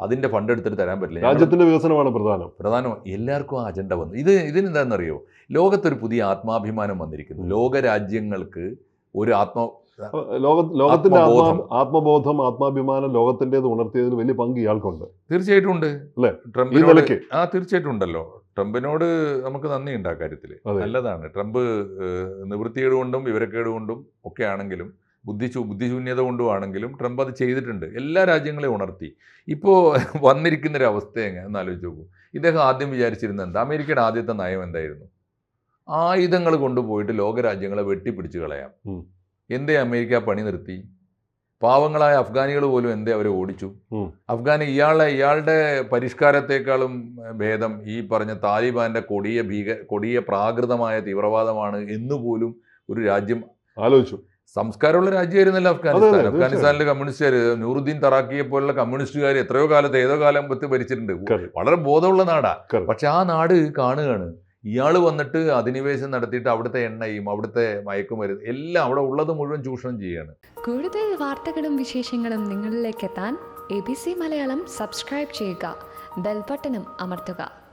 അതിന്റെ ഫണ്ട് എടുത്തിട്ട് തരാൻ പറ്റില്ല. രാജ്യത്തിന്റെ വികസനമാണ് പ്രധാനം. പ്രധാനം. എല്ലാവർക്കും ആ അജണ്ട വന്നു. ഇത് ഇതിനെന്താണെന്നറിയോ? ലോകത്തൊരു പുതിയ ആത്മാഭിമാനം വന്നിരിക്കുന്നു. ലോക രാജ്യങ്ങൾക്ക് ഒരു ആത്മ ലോക ലോകത്തിന്റെ ആത്മാ ആത്മബോധം. ആത്മാഭിമാനം ലോകത്തിന്റെത് ഉണർത്തിയതിൽ വലിയ പങ്ക് ഇയാൾക്കുണ്ട്. തീർച്ചയായിട്ടും ഉണ്ട്. അല്ലേ? ട്രംപിനോട് ആ തീർച്ചയായിട്ടും ഉണ്ടല്ലോ. ട്രംപിനോട് നമുക്ക് നന്ദിയുണ്ട് ആ കാര്യത്തിൽ നല്ലതാണ്. ട്രംപ് നിവൃത്തിയേടുകൊണ്ടും നിവൃത്തികേട് കൊണ്ടും വിവരക്കേട് കൊണ്ടും ഒക്കെ ആണെങ്കിലും ബുദ്ധിശൂ ബുദ്ധിശൂന്യത കൊണ്ടും ആണെങ്കിലും ട്രംപ് അത് ചെയ്തിട്ടുണ്ട്. എല്ലാ രാജ്യങ്ങളെയും ഉണർത്തി. ഇപ്പോൾ വന്നിരിക്കുന്ന ഒരു അവസ്ഥ എങ്ങനെ ആലോചിച്ച് നോക്കൂ. ഇദ്ദേഹം ആദ്യം വിചാരിച്ചിരുന്നത് എന്താ? അമേരിക്കയുടെ ആദ്യത്തെ നയം എന്തായിരുന്നു? ആയുധങ്ങൾ കൊണ്ടുപോയിട്ട് ലോകരാജ്യങ്ങളെ വെട്ടിപ്പിടിച്ച് കളയാം. എന്തേ അമേരിക്ക പണി നിർത്തി? പാവങ്ങളായ അഫ്ഗാനികൾ പോലും എന്തേ അവരെ ഓടിച്ചു? അഫ്ഗാൻ അഫ്ഗാനി ഇയാളെ ഇയാളുടെ പരിഷ്കാരത്തെക്കാളും ഭേദം ഈ പറഞ്ഞ താലിബാന്റെ കൊടിയ ഭീക കൊടിയ പ്രാകൃതമായ തീവ്രവാദമാണ് എന്നുപോലും ഒരു രാജ്യം ആലോചിച്ചു. സംസ്കാരമുള്ള രാജ്യമായിരുന്നല്ലോ അഫ്ഗാനിസ്ഥാൻ. അഫ്ഗാനിസ്ഥാനിലെ കമ്മ്യൂണിസ്റ്റുകാർ നൂറുദ്ദീൻ തറാക്കിയെ പോലുള്ള കമ്മ്യൂണിസ്റ്റുകാർ എത്രയോ കാലത്ത് ഏതോ കാലം പത്ത് ഭരിച്ചിട്ടുണ്ട്. വളരെ ബോധമുള്ള നാടാ. പക്ഷെ ആ നാട് കാണുകയാണ്. ഇയാൾ വന്നിട്ട് അധിനിവേശം നടത്തിയിട്ട് അവിടുത്തെ എണ്ണയും അവിടുത്തെ മയക്കുമരുന്ന് എല്ലാം അവിടെ ഉള്ളത് മുഴുവൻ ചൂഷണം ചെയ്യാണ് കൂടുതൽ വാർത്തകളും വിശേഷങ്ങളും നിങ്ങളിലേക്ക് എത്താൻ A B C Malayalam subscribe ചെയ്യുക. ബെൽബട്ടനും അമർത്തുക.